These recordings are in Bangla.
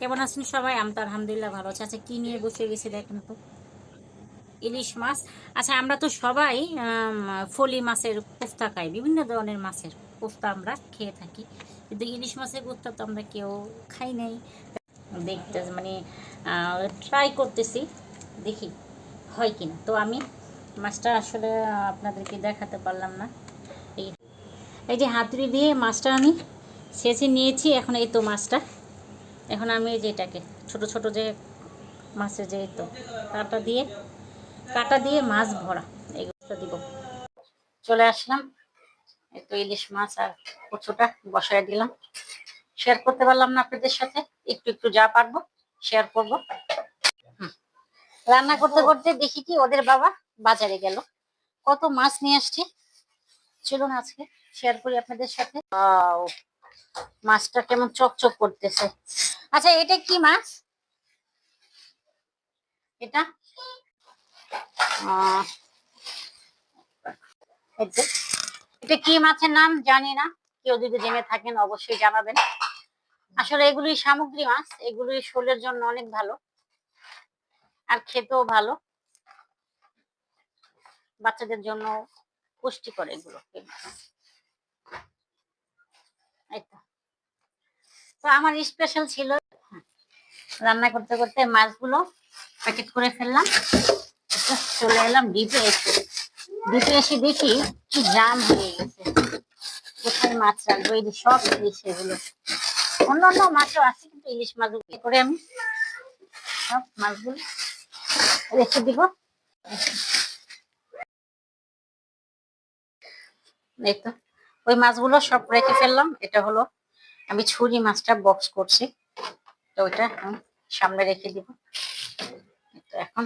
কেমন আছেন সবাই? আমি তো আলহামদুলিল্লাহ ভালো আছি। আচ্ছা কি নিয়ে বসে গেছি দেখেন তো? ইলিশ মাছ। আচ্ছা আমরা তো সবাই ফলি মাছের কোফতা খাই, বিভিন্ন ধরনের মাছের কোফতা আমরা খেয়ে থাকি। কিন্তু ইলিশ মাছের কোফতা তো আমরা কেউ খাই নাই। দেখতে মানে ট্রাই করতেছি, দেখি হয় কিনা। তো আমি মাছটা আসলে আপনাদেরকে দেখাতে পারলাম না। এই এই যে হাতুড়ি দিয়ে মাছটা আমি সেচে নিয়েছি, এখন এই তো মাছটা। এখন আমি এই যে এটাকে ছোট ছোট যে মাছের যে তো, কাটা দিয়ে কাটা দিয়ে মাছ ভরা এইগুলো দিব। চলে আসলাম তো ইলিশ মাছ আর কচুটা বসায় দিলাম। শেয়ার করতে পারলাম না আপনাদের সাথে, একটু একটু যা পারব শেয়ার করব। রান্না করতে করতে দেখি কি ওদের বাবা বাজারে গেল। কত মাছ নিয়ে আসছে? চলুন আজকে শেয়ার করি আপনাদের সাথে! মাছটা কেমন চকচক করতেছে। আচ্ছা এটা কি মাছ? এটা? এটা কি মাছের নাম? জানি না। কেউ যদি জেনে থাকেন, অবশ্যই জানাবেন। আসলে এগুলি সামুদ্রিক মাছ। এগুলি শরীরের জন্য অনেক ভালো। আর খেতেও ভালো। বাচ্চাদের জন্য পুষ্টিকর এগুলো। তো। তো আমার স্পেশাল ছিল, রান্না করতে করতে মাছগুলো প্যাকেট করে ফেললাম। চলে এলাম ডিপে এসে। ডিপে এসে দেখি কি জাম হয়ে গেছে। কোথায় মাছ রাখব? এই সব ইলিশ এগুলো। অন্য অন্য মাছও আছে, কিন্তু ইলিশ এ করে আমি সব মাছগুলো রেখে দিব। এই তো, ওই মাছগুলো সব রেখে ফেললাম। এটা হলো আমি ছুরি মাছটা বক্স করছি। তো ওইটা সামনে রেখে দিব। তো এখন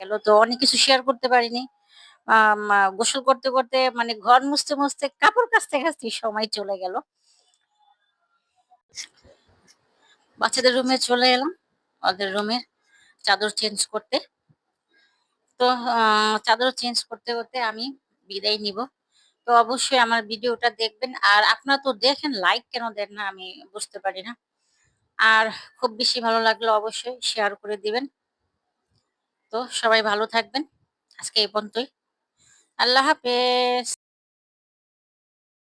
গেল তো অনেক কিছু শেয়ার করতে পারিনি। গোসল করতে করতে মানে ঘর মুছতে মুছতে কাপড় কাচতে কাচতে সময় চলে গেল। বাচ্চাদের রুমে চলে এলাম। ওদের রুমের চাদর চেঞ্জ করতে। তো চাদর চেঞ্জ করতে করতে আমি বিদায় নিব। তো অবশ্যই আমার ভিডিওটা দেখবেন। আর আপনারা তো দেখেন লাইক কেন দেন না আমি বুঝতে পারি না। আর খুব বেশি ভালো লাগল অবশ্যই শেয়ার করে দিবেন। তো সবাই ভালো থাকবেন। আজকে এই পর্যন্তই। আল্লাহ হাফেজ।